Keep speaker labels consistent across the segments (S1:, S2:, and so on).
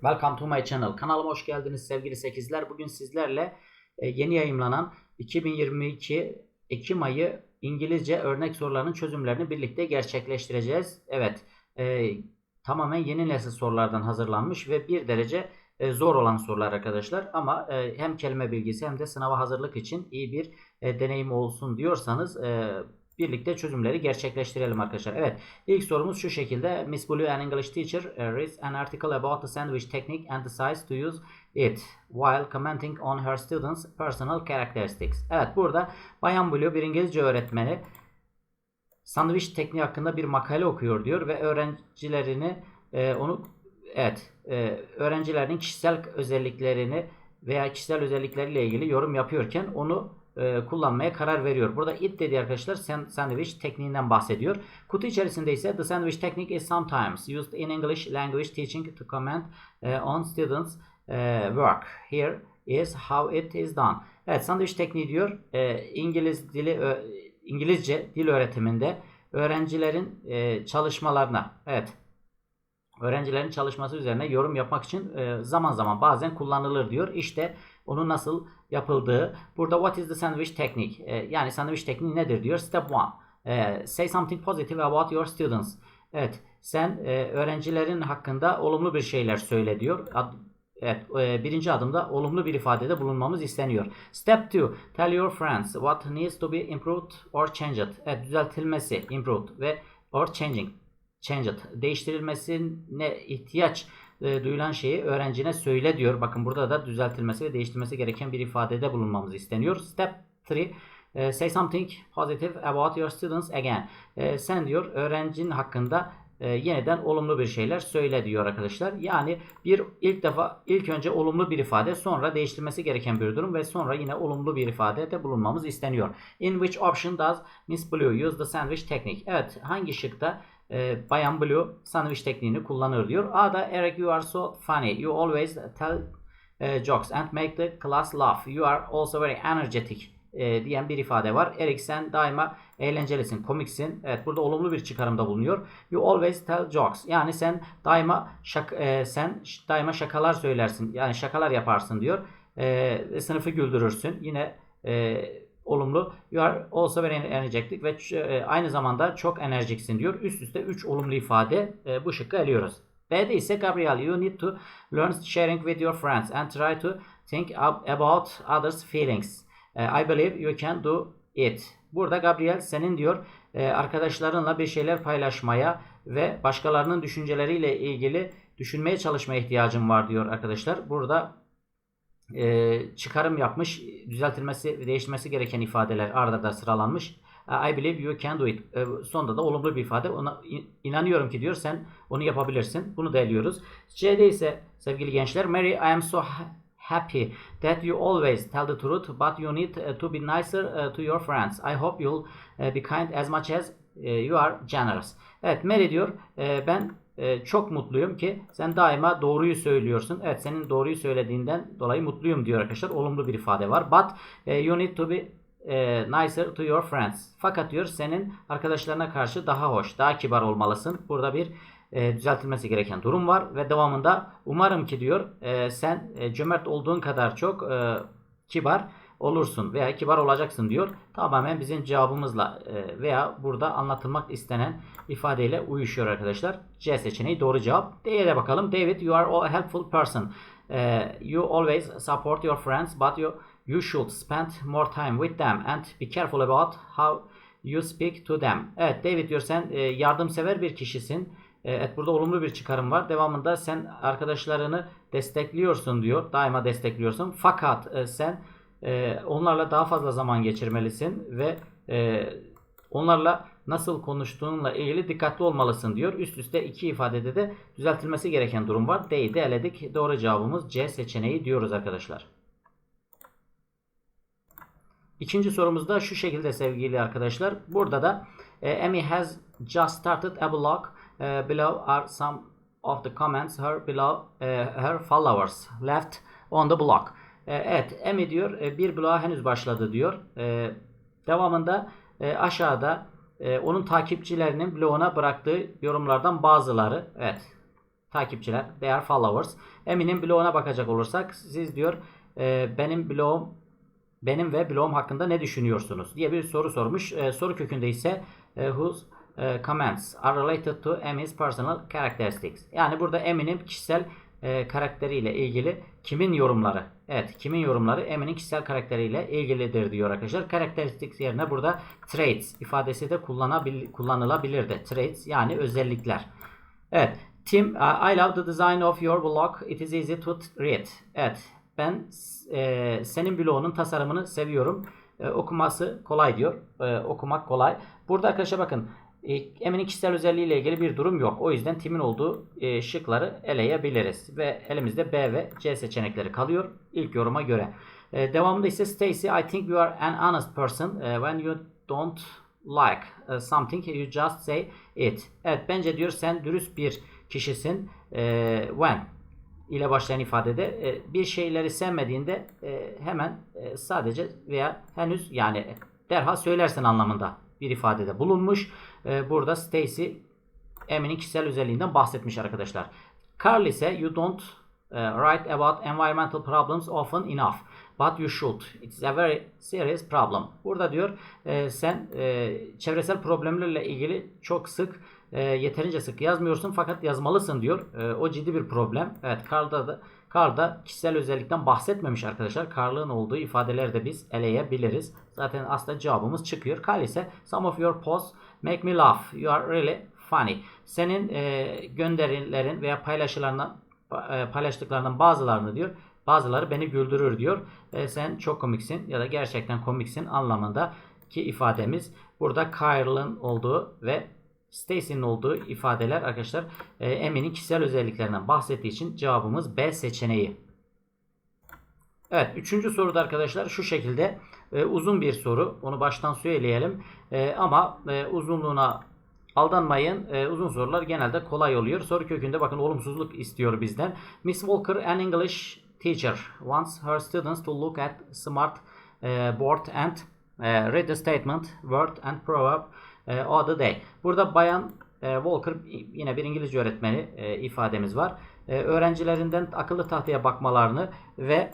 S1: Welcome to my channel. Kanalıma hoş geldiniz sevgili 8'ler. Bugün sizlerle e, yeni yayımlanan 2022 Ekim ayı İngilizce örnek sorularının çözümlerini birlikte gerçekleştireceğiz. Evet, e, tamamen yeni nesil sorulardan hazırlanmış ve bir derece e, zor olan sorular arkadaşlar. Ama e, hem kelime bilgisi hem de sınava hazırlık için iyi bir e, deneyim olsun diyorsanız e, birlikte çözümleri gerçekleştirelim arkadaşlar. Evet ilk sorumuz şu şekilde. Miss Blue an English teacher uh, reads an article about the sandwich technique and decides to use it while commenting on her students' personal characteristics. Evet burada Bayan Blue bir İngilizce öğretmeni sandviç tekniği hakkında bir makale okuyor diyor ve öğrencilerini e, onu evet e, öğrencilerin kişisel özelliklerini veya kişisel özellikleriyle ilgili yorum yapıyorken onu e, kullanmaya karar veriyor. Burada it dediği arkadaşlar sandwich tekniğinden bahsediyor. Kutu içerisinde ise the sandwich technique is sometimes used in English language teaching to comment uh, on students uh, work. Here is how it is done. Evet sandwich tekniği diyor e, İngiliz dili İngilizce dil öğretiminde öğrencilerin e, çalışmalarına evet öğrencilerin çalışması üzerine yorum yapmak için e, zaman zaman bazen kullanılır diyor. İşte onun nasıl yapıldığı. Burada what is the sandwich technique? E, yani sandwich tekniği nedir diyor. Step 1. E, say something positive about your students. Evet, sen öğrencilerin hakkında olumlu bir şeyler söyle diyor. Evet, birinci adımda olumlu bir ifadede bulunmamız isteniyor. Step 2. Tell your friends what needs to be improved or changed. Evet, düzeltilmesi, improved ve or changing changed değiştirilmesine ihtiyaç e, duyulan şeyi öğrencine söyle diyor. Bakın burada da düzeltilmesi ve değiştirilmesi gereken bir ifadede bulunmamız isteniyor. Step 3 e, say something positive about your students again. E, sen diyor öğrencinin hakkında e, yeniden olumlu bir şeyler söyle diyor arkadaşlar. Yani bir ilk defa ilk önce olumlu bir ifade sonra değiştirilmesi gereken bir durum ve sonra yine olumlu bir ifade de bulunmamız isteniyor. In which option does Miss Blue use the sandwich technique? Evet hangi şıkta e, Bayan Blue sandwich tekniğini kullanır diyor. A'da Eric you are so funny. You always tell uh, jokes and make the class laugh. You are also very energetic e, diyen bir ifade var. Eric sen daima eğlencelisin, komiksin. Evet burada olumlu bir çıkarımda bulunuyor. You always tell jokes. Yani sen daima şak, e, sen daima şakalar söylersin. Yani şakalar yaparsın diyor. E, sınıfı güldürürsün. Yine e, olumlu. You very energetic ve e, aynı zamanda çok enerjiksin diyor. Üst üste 3 olumlu ifade e, bu şıkkı eliyoruz. B'de ise Gabriel you need to learn sharing with your friends and try to think about others feelings. E, I believe you can do it. Burada Gabriel senin diyor arkadaşlarınla bir şeyler paylaşmaya ve başkalarının düşünceleriyle ilgili düşünmeye çalışmaya ihtiyacın var diyor arkadaşlar. Burada e, çıkarım yapmış, düzeltilmesi, değiştirmesi gereken ifadeler ardarda sıralanmış. I believe you can do it. E, sonunda da olumlu bir ifade. Ona inanıyorum ki diyor sen onu yapabilirsin. Bunu da eliyoruz. C'de ise sevgili gençler Mary I am so happy that you always tell the truth but you need to be nicer to your friends. I hope you'll be kind as much as you are generous. Evet Mary diyor ben e, çok mutluyum ki sen daima doğruyu söylüyorsun. Evet senin doğruyu söylediğinden dolayı mutluyum diyor arkadaşlar. Olumlu bir ifade var. But e, you need to be e, nicer to your friends. Fakat diyor senin arkadaşlarına karşı daha hoş, daha kibar olmalısın. Burada bir e, düzeltilmesi gereken durum var ve devamında umarım ki diyor sen cömert olduğun kadar çok e, kibar olursun veya kibar olacaksın diyor. Tamamen bizim cevabımızla e, veya burada anlatılmak istenen ifadeyle uyuşuyor arkadaşlar. C seçeneği doğru cevap. D'ye de bakalım. David you are a helpful person. E, you always support your friends but you you should spend more time with them and be careful about how you speak to them. Evet David diyor sen e, yardımsever bir kişisin. Evet burada olumlu bir çıkarım var. Devamında sen arkadaşlarını destekliyorsun diyor. Daima destekliyorsun. Fakat sen e, onlarla daha fazla zaman geçirmelisin ve e, onlarla nasıl konuştuğunla ilgili dikkatli olmalısın diyor. Üst üste iki ifadede de düzeltilmesi gereken durum var. D'yi de eledik. Doğru cevabımız C seçeneği diyoruz arkadaşlar. İkinci sorumuz da şu şekilde sevgili arkadaşlar. Burada da e, Amy has just started a blog. E, below are some of the comments her below e, her followers left on the blog. E, evet Emi diyor e, bir bloğa henüz başladı diyor. E, devamında aşağıda onun takipçilerinin bloğuna bıraktığı yorumlardan bazıları. Evet. takipçiler. They followers. Emin'in bloguna bakacak olursak siz diyor benim blogum benim ve blogum hakkında ne düşünüyorsunuz diye bir soru sormuş. Soru kökünde ise whose comments are related to Emmy's personal characteristics. Yani burada Emmy'nin kişisel e, karakteriyle ilgili kimin yorumları? Evet, kimin yorumları Emmy'nin kişisel karakteriyle ilgilidir diyor arkadaşlar. Characteristics yerine burada traits ifadesi de kullanabil kullanılabilirdi. Traits yani özellikler. Evet. Tim, I love the design of your blog. It is easy to read. Evet. Ben e, senin blogunun tasarımını seviyorum. E, okuması kolay diyor. E, okumak kolay. Burada arkadaşlar bakın e, Emin'in kişisel özelliğiyle ilgili bir durum yok. O yüzden Tim'in olduğu e, şıkları eleyebiliriz. Ve elimizde B ve C seçenekleri kalıyor. İlk yoruma göre. E, devamında ise Stacy, I think you are an honest person when you don't like something you just say it. Evet bence diyor sen dürüst bir kişisin. When ile başlayan ifadede bir şeyleri sevmediğinde hemen sadece veya henüz yani derhal söylersin anlamında bir ifadede bulunmuş. E, burada Stacy Emin'in kişisel özelliğinden bahsetmiş arkadaşlar. Carl ise you don't uh, write about environmental problems often enough. But you should. It's a very serious problem. Burada diyor e, sen e, çevresel problemlerle ilgili çok sık e, yeterince sık yazmıyorsun fakat yazmalısın diyor. E, o ciddi bir problem. Evet Carl'da da Carl'da kişisel özellikten bahsetmemiş arkadaşlar. Carl'ın olduğu ifadeleri de biz eleyebiliriz. Zaten aslında cevabımız çıkıyor. Carl ise some of your posts make me laugh. You are really funny. Senin e, gönderilerin veya paylaşılarından e, paylaştıklarından bazılarını diyor Bazıları beni güldürür diyor. E, sen çok komiksin ya da gerçekten komiksin anlamında ki ifademiz burada Kyle'ın olduğu ve Stacy'nin olduğu ifadeler arkadaşlar e, Emmy'nin kişisel özelliklerinden bahsettiği için cevabımız B seçeneği. Evet üçüncü soruda arkadaşlar şu şekilde e, uzun bir soru. Onu baştan söyleyelim. E, ama e, uzunluğuna aldanmayın. E, uzun sorular genelde kolay oluyor. Soru kökünde bakın olumsuzluk istiyor bizden. Miss Walker an English teacher wants her students to look at smart uh, board and uh, read the statement, word and proverb uh, of the day. Burada Bayan e, Walker yine bir İngilizce öğretmeni e, ifademiz var. E, öğrencilerinden akıllı tahtaya bakmalarını ve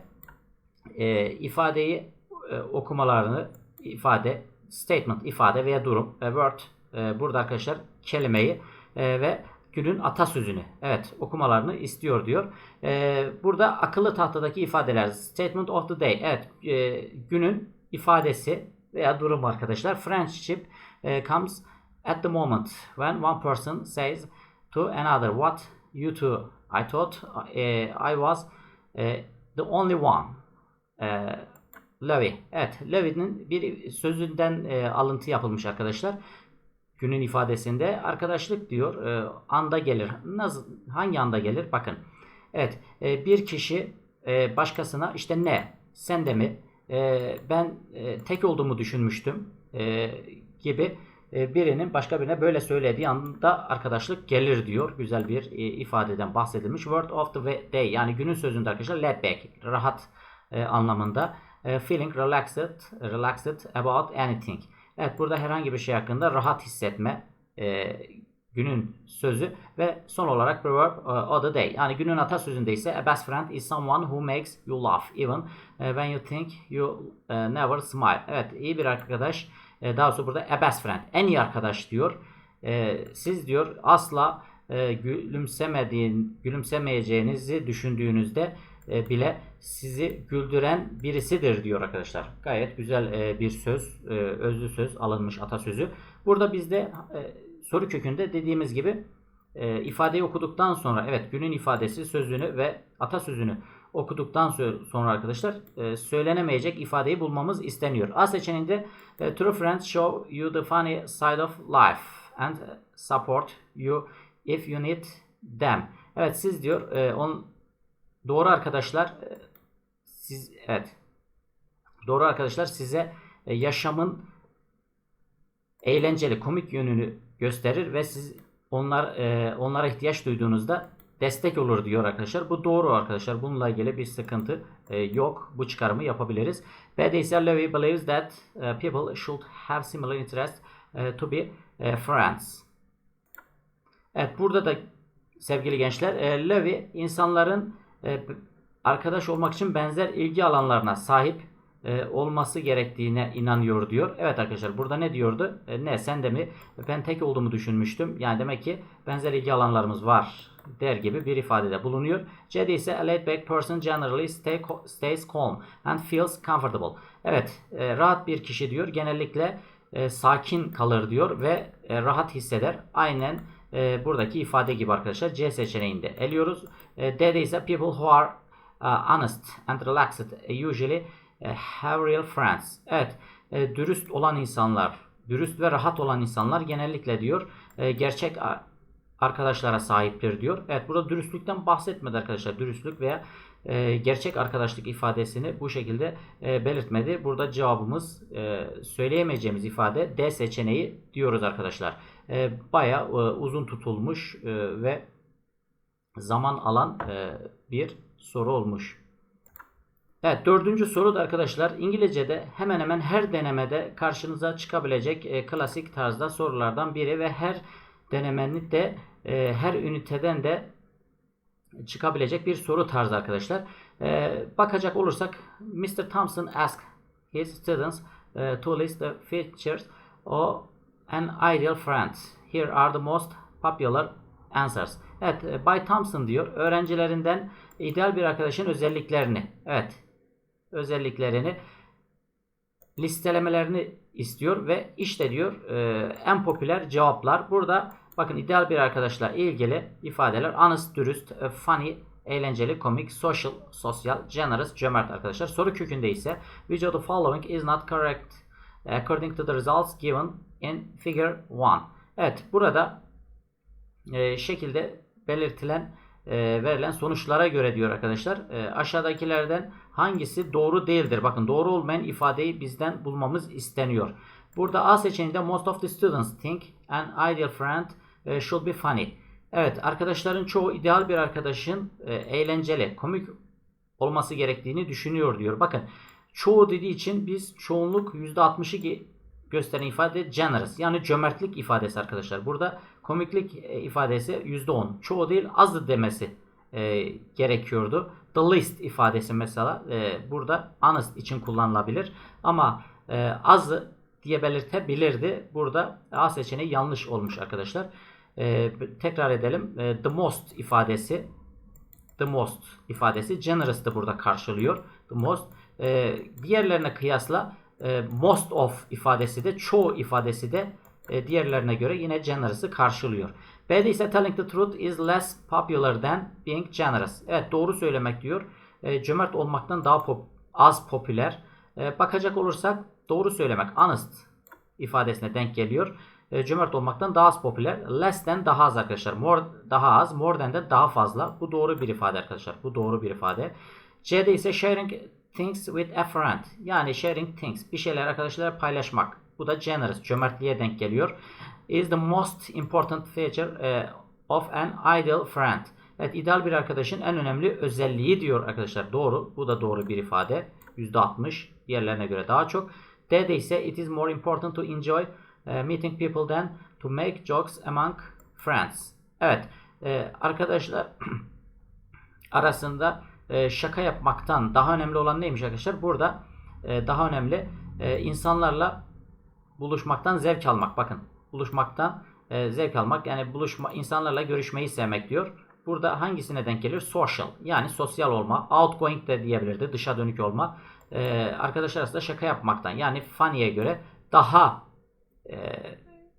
S1: e, ifadeyi e, okumalarını ifade, statement, ifade veya durum, e, word e, burada arkadaşlar kelimeyi e, ve günün atasözünü evet okumalarını istiyor diyor. Ee, burada akıllı tahtadaki ifadeler statement of the day evet e, günün ifadesi veya durum arkadaşlar. Friendship e, comes at the moment when one person says to another what you two I thought uh, I was uh, the only one. Uh, Levi. Evet, Levi'nin bir sözünden e, alıntı yapılmış arkadaşlar günün ifadesinde arkadaşlık diyor e, anda gelir. Nasıl hangi anda gelir? Bakın. Evet, e, bir kişi e, başkasına işte ne? Sen de mi? E, ben e, tek olduğumu düşünmüştüm e, gibi e, birinin başka birine böyle söylediği anda arkadaşlık gelir diyor. Güzel bir e, ifadeden bahsedilmiş. Word of the day yani günün sözünde arkadaşlar laid back, rahat e, anlamında. Feeling relaxed, relaxed about anything. Evet burada herhangi bir şey hakkında rahat hissetme günün sözü ve son olarak proverb uh, of the day. Yani günün atasözünde ise a best friend is someone who makes you laugh even when you think you uh, never smile. Evet iyi bir arkadaş e, daha sonra burada a best friend en iyi arkadaş diyor. E, siz diyor asla e, gülümsemediğin gülümsemeyeceğinizi düşündüğünüzde e, bile sizi güldüren birisidir diyor arkadaşlar. Gayet güzel e, bir söz, e, özlü söz alınmış atasözü. Burada bizde soru kökünde dediğimiz gibi ifadeyi okuduktan sonra evet günün ifadesi sözünü ve atasözünü okuduktan sonra arkadaşlar söylenemeyecek ifadeyi bulmamız isteniyor. A seçeneğinde true friends show you the funny side of life and support you if you need them. Evet siz diyor on Doğru arkadaşlar e, siz evet. Doğru arkadaşlar size e, yaşamın eğlenceli, komik yönünü gösterir ve siz onlar e, onlara ihtiyaç duyduğunuzda destek olur diyor arkadaşlar. Bu doğru arkadaşlar. Bununla ilgili bir sıkıntı yok. Bu çıkarımı yapabiliriz. İse Lewy believes that people should have similar interests to be friends. Evet burada da sevgili gençler. E, Levi insanların e, arkadaş olmak için benzer ilgi alanlarına sahip e, olması gerektiğine inanıyor diyor. Evet arkadaşlar burada ne diyordu? E, ne sen de mi? Ben tek olduğumu düşünmüştüm. Yani demek ki benzer ilgi alanlarımız var der gibi bir ifadede bulunuyor. C'de ise a laid back person generally stay, stays calm and feels comfortable. Evet e, rahat bir kişi diyor. Genellikle e, sakin kalır diyor ve e, rahat hisseder. Aynen e, buradaki ifade gibi arkadaşlar. C seçeneğinde eliyoruz. E, D'de ise people who are uh, honest and relaxed uh, usually uh, have real friends. Evet e, dürüst olan insanlar, dürüst ve rahat olan insanlar genellikle diyor e, gerçek arkadaşlara sahiptir diyor. Evet burada dürüstlükten bahsetmedi arkadaşlar. Dürüstlük veya e, gerçek arkadaşlık ifadesini bu şekilde e, belirtmedi. Burada cevabımız e, söyleyemeyeceğimiz ifade D seçeneği diyoruz arkadaşlar. E, Baya e, uzun tutulmuş e, ve zaman alan e, bir soru olmuş. Evet dördüncü soru da arkadaşlar İngilizce'de hemen hemen her denemede karşınıza çıkabilecek e, klasik tarzda sorulardan biri ve her denemenin de e, her üniteden de çıkabilecek bir soru tarzı arkadaşlar. E, bakacak olursak Mr. Thompson asked his students uh, to list the features of an ideal friend. Here are the most popular answers. Evet, e, Bay Thompson diyor öğrencilerinden ideal bir arkadaşın özelliklerini. Evet, özelliklerini listelemelerini istiyor ve işte diyor e, en popüler cevaplar. Burada bakın ideal bir arkadaşla ilgili ifadeler honest, dürüst, e, funny, eğlenceli, komik, social, sosyal, generous, cömert arkadaşlar. Soru kökünde ise which of the following is not correct according to the results given in figure 1. Evet burada e, şekilde belirtilen e, verilen sonuçlara göre diyor arkadaşlar. E, aşağıdakilerden hangisi doğru değildir? Bakın doğru olmayan ifadeyi bizden bulmamız isteniyor. Burada A seçeneğinde most of the students think an ideal friend e, should be funny. Evet arkadaşların çoğu ideal bir arkadaşın e, eğlenceli, komik olması gerektiğini düşünüyor diyor. Bakın çoğu dediği için biz çoğunluk %60'ı gösteren ifade generous yani cömertlik ifadesi arkadaşlar. Burada komiklik e, ifadesi %10. Çoğu değil azdı demesi e, gerekiyordu. The least ifadesi mesela e, burada honest için kullanılabilir. Ama e, azı diye belirtebilirdi. Burada A seçeneği yanlış olmuş arkadaşlar. E, tekrar edelim. E, the most ifadesi the most ifadesi generous da burada karşılıyor. The most e, diğerlerine kıyasla e, most of ifadesi de çoğu ifadesi de e, diğerlerine göre yine generous'ı karşılıyor. B'de ise telling the truth is less popular than being generous. Evet doğru söylemek diyor. E, cömert olmaktan daha pop, az popüler. E, bakacak olursak doğru söylemek honest ifadesine denk geliyor. E, cömert olmaktan daha az popüler. Less than daha az arkadaşlar. More daha az. More than de daha fazla. Bu doğru bir ifade arkadaşlar. Bu doğru bir ifade. C'de ise sharing things with a friend. Yani sharing things. Bir şeyler arkadaşlarla paylaşmak. Bu da generous. Cömertliğe denk geliyor. Is the most important feature uh, of an ideal friend. Evet ideal bir arkadaşın en önemli özelliği diyor arkadaşlar. Doğru. Bu da doğru bir ifade. %60. Diğerlerine göre daha çok. D'de ise it is more important to enjoy meeting people than to make jokes among friends. Evet. E, arkadaşlar arasında e, şaka yapmaktan daha önemli olan neymiş arkadaşlar? Burada e, daha önemli e, insanlarla buluşmaktan zevk almak. Bakın buluşmaktan e, zevk almak yani buluşma insanlarla görüşmeyi sevmek diyor. Burada hangisine denk geliyor? Social yani sosyal olma. Outgoing de diyebilirdi. Dışa dönük olma. E, arkadaşlar arasında şaka yapmaktan yani funny'e göre daha e,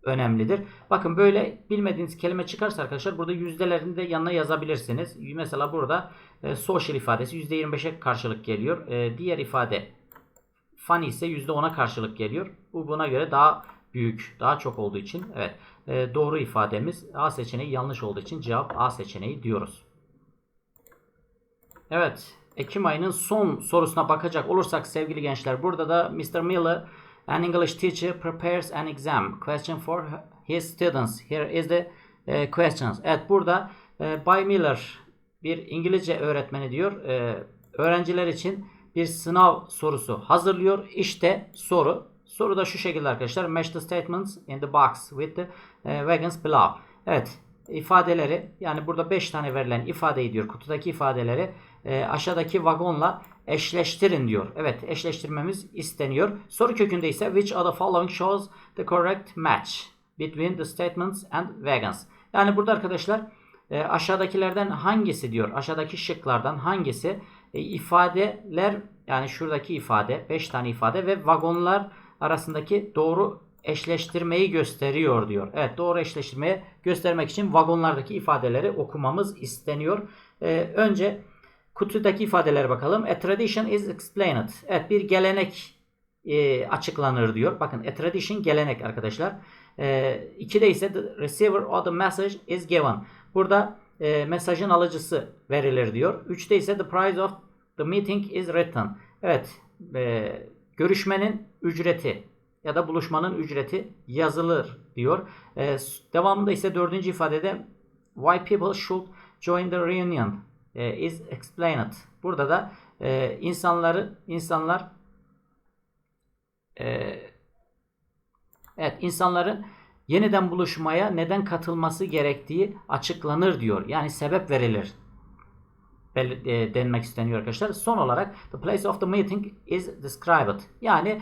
S1: önemlidir. Bakın böyle bilmediğiniz kelime çıkarsa arkadaşlar burada yüzdelerini de yanına yazabilirsiniz. Mesela burada e, social ifadesi %25'e karşılık geliyor. E, diğer ifade funny ise %10'a karşılık geliyor. Bu buna göre daha büyük, daha çok olduğu için evet e, doğru ifademiz A seçeneği yanlış olduğu için cevap A seçeneği diyoruz. Evet, Ekim ayının son sorusuna bakacak olursak sevgili gençler burada da Mr. Miller An English teacher prepares an exam question for his students. Here is the uh, questions. Evet burada e, Bay Miller bir İngilizce öğretmeni diyor. E, öğrenciler için bir sınav sorusu hazırlıyor. İşte soru. Soru da şu şekilde arkadaşlar. Match the statements in the box with the uh, wagons below. Evet. ifadeleri yani burada 5 tane verilen ifadeyi diyor kutudaki ifadeleri e, aşağıdaki vagonla eşleştirin diyor. Evet eşleştirmemiz isteniyor. Soru kökünde ise which of the following shows the correct match between the statements and wagons. Yani burada arkadaşlar e, aşağıdakilerden hangisi diyor. Aşağıdaki şıklardan hangisi e, ifadeler yani şuradaki ifade 5 tane ifade ve vagonlar arasındaki doğru eşleştirmeyi gösteriyor diyor. Evet doğru eşleştirmeyi göstermek için vagonlardaki ifadeleri okumamız isteniyor. Ee, önce kutudaki ifadelere bakalım. A tradition is explained. Evet bir gelenek e, açıklanır diyor. Bakın a tradition gelenek arkadaşlar. E, ikide ise the receiver of the message is given. Burada e, mesajın alıcısı verilir diyor. Üçte ise the price of the meeting is written. Evet e, görüşmenin ücreti ya da buluşmanın ücreti yazılır diyor. E, devamında ise dördüncü ifadede why people should join the reunion e, is explained. Burada da e, insanları insanlar e, evet insanların yeniden buluşmaya neden katılması gerektiği açıklanır diyor. Yani sebep verilir e, denmek isteniyor arkadaşlar. Son olarak the place of the meeting is described. Yani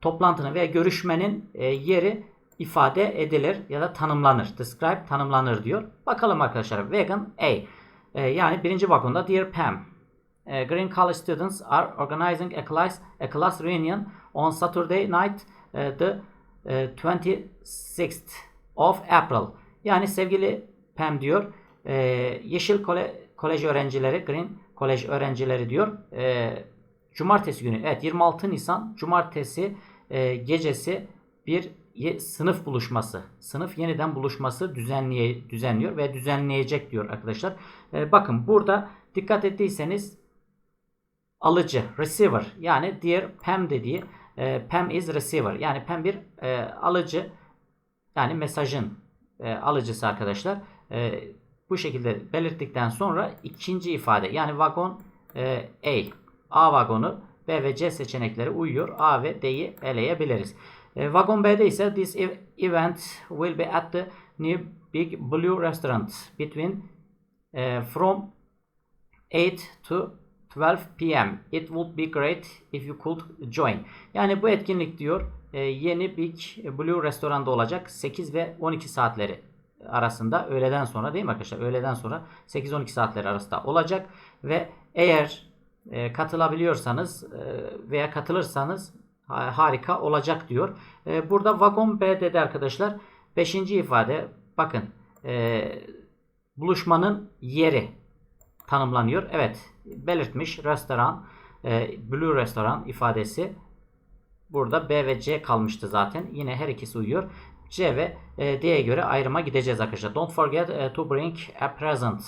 S1: toplantının veya görüşmenin e, yeri ifade edilir ya da tanımlanır. Describe tanımlanır diyor. Bakalım arkadaşlar. Vegan A. E, yani birinci vagonda Dear Pam. E, Green College students are organizing a class, a class reunion on Saturday night the 26th of April. Yani sevgili Pam diyor. Yeşil Kole, Kolej öğrencileri, Green Kolej öğrencileri diyor. Cumartesi günü, evet 26 Nisan Cumartesi e, gecesi bir sınıf buluşması, sınıf yeniden buluşması düzenleye, düzenliyor ve düzenleyecek diyor arkadaşlar. E, bakın burada dikkat ettiyseniz alıcı, receiver yani diğer Pam dediği e, Pam is receiver yani Pam bir e, alıcı yani mesajın e, alıcısı arkadaşlar. E, bu şekilde belirttikten sonra ikinci ifade yani vagon e, A, A vagonu B ve C seçenekleri uyuyor. A ve D'yi eleyebiliriz. E, vagon B'de ise this event will be at the new Big Blue Restaurant between uh, from 8 to 12 p.m. It would be great if you could join. Yani bu etkinlik diyor e, yeni Big Blue restoranda olacak 8 ve 12 saatleri arasında öğleden sonra değil mi arkadaşlar? Öğleden sonra 8-12 saatleri arasında olacak ve eğer e, katılabiliyorsanız e, veya katılırsanız harika olacak diyor. E, burada vagon B dedi arkadaşlar. Beşinci ifade bakın e, buluşmanın yeri tanımlanıyor. Evet belirtmiş restoran e, Blue restoran ifadesi burada B ve C kalmıştı zaten. Yine her ikisi uyuyor. C ve D'ye göre ayrıma gideceğiz arkadaşlar. Don't forget to bring a present.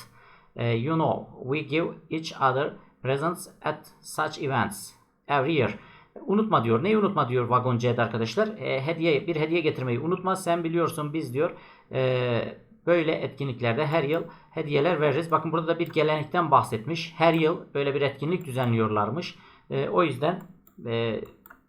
S1: You know we give each other presents at such events every year. Unutma diyor. Neyi unutma diyor vagon C'de arkadaşlar. E, hediye bir hediye getirmeyi unutma. Sen biliyorsun biz diyor. E, böyle etkinliklerde her yıl hediyeler veririz. Bakın burada da bir gelenekten bahsetmiş. Her yıl böyle bir etkinlik düzenliyorlarmış. E, o yüzden e,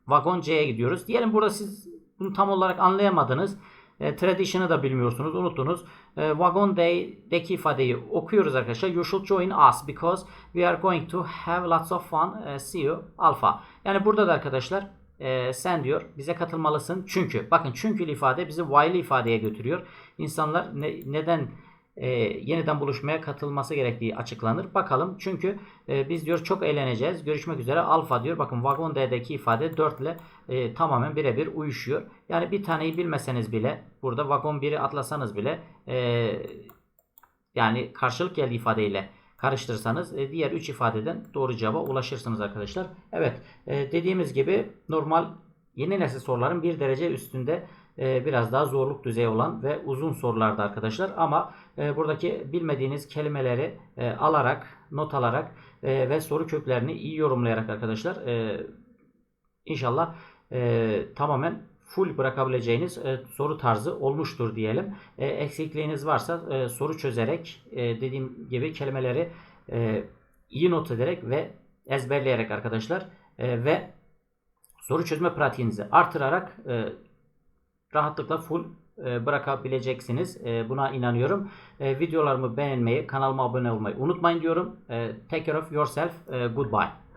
S1: vagon C'ye gidiyoruz. Diyelim burada siz bunu tam olarak anlayamadınız. E, tradition'ı da bilmiyorsunuz, unuttunuz. E, Wagon Day'deki ifadeyi okuyoruz arkadaşlar. You should join us because we are going to have lots of fun. E, see you alpha. Yani burada da arkadaşlar e, sen diyor bize katılmalısın. Çünkü bakın çünkü ifade bizi while ifadeye götürüyor. İnsanlar ne, neden e, yeniden buluşmaya katılması gerektiği açıklanır. Bakalım çünkü e, biz diyor çok eğleneceğiz. Görüşmek üzere alfa diyor. Bakın vagon D'deki ifade 4 ile e, tamamen birebir uyuşuyor. Yani bir taneyi bilmeseniz bile burada vagon 1'i atlasanız bile e, yani karşılık geldiği ifadeyle karıştırırsanız e, diğer 3 ifadeden doğru cevaba ulaşırsınız arkadaşlar. Evet e, dediğimiz gibi normal yeni nesil soruların bir derece üstünde biraz daha zorluk düzeyi olan ve uzun sorularda arkadaşlar. Ama e, buradaki bilmediğiniz kelimeleri e, alarak, not alarak ve soru köklerini iyi yorumlayarak arkadaşlar inşallah tamamen full bırakabileceğiniz soru tarzı olmuştur diyelim. eksikliğiniz varsa soru çözerek dediğim gibi kelimeleri iyi not ederek ve ezberleyerek arkadaşlar ve soru çözme pratiğinizi artırarak rahatlıkla full e, bırakabileceksiniz. E, buna inanıyorum. E, videolarımı beğenmeyi, kanalıma abone olmayı unutmayın diyorum. Take care of yourself. Goodbye.